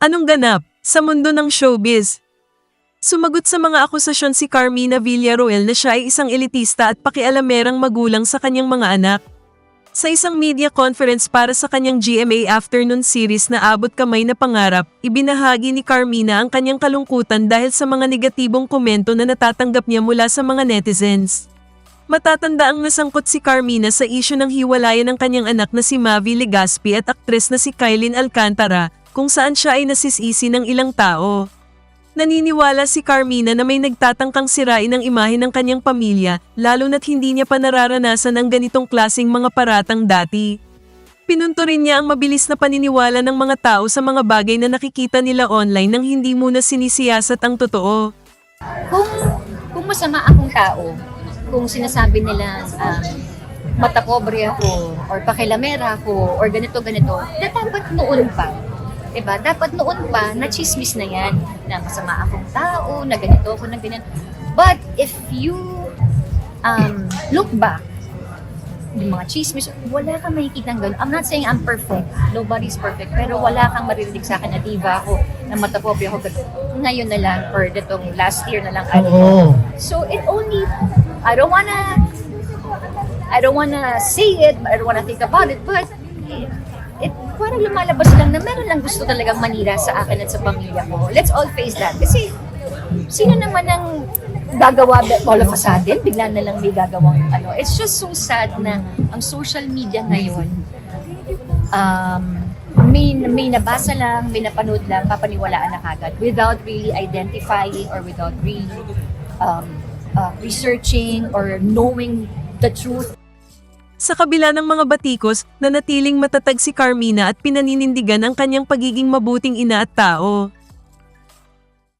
Anong ganap sa mundo ng showbiz? Sumagot sa mga akusasyon si Carmina Villaruel na siya ay isang elitista at pakialamerang magulang sa kanyang mga anak. Sa isang media conference para sa kanyang GMA Afternoon Series na Abot Kamay na Pangarap, ibinahagi ni Carmina ang kanyang kalungkutan dahil sa mga negatibong komento na natatanggap niya mula sa mga netizens. Matatanda ang nasangkot si Carmina sa isyu ng hiwalayan ng kanyang anak na si Mavi Legaspi at aktres na si Kylin Alcantara kung saan siya ay nasisisi ng ilang tao. Naniniwala si Carmina na may nagtatangkang sirain ang imahe ng kanyang pamilya lalo na't hindi niya pa nararanasan ang ganitong klasing mga paratang dati. Pinunto rin niya ang mabilis na paniniwala ng mga tao sa mga bagay na nakikita nila online nang hindi muna sinisiyasat ang totoo. kung kung masama akong tao, kung sinasabi nila um, mata pobre ako, or pakilamera ako, or ganito, ganito, na dapat noon pa. Diba? Dapat noon pa, na chismis na yan, na masama akong tao, na ganito ako, na ganyan. But if you um, look back, yung mga chismis, wala kang makikita ganun. I'm not saying I'm perfect. Nobody's perfect. Pero wala kang maririnig sa akin na diva ako, na mata pobre ako. Ngayon na lang, or ditong last year na lang, know. Oo. So it only, I don't wanna, I don't wanna say it, I don't wanna think about it, but it, parang lumalabas lang na meron lang gusto talagang manira sa akin at sa pamilya ko. Let's all face that. Kasi sino naman ang gagawa all of a sudden, bigla na lang may gagawang ano. It's just so sad na ang social media ngayon, um, may, may nabasa lang, may napanood lang, papaniwalaan na kagad without really identifying or without really um, uh, researching or knowing the truth Sa kabila ng mga batikos, nanatiling matatag si Carmina at pinaninindigan ang kanyang pagiging mabuting ina at tao.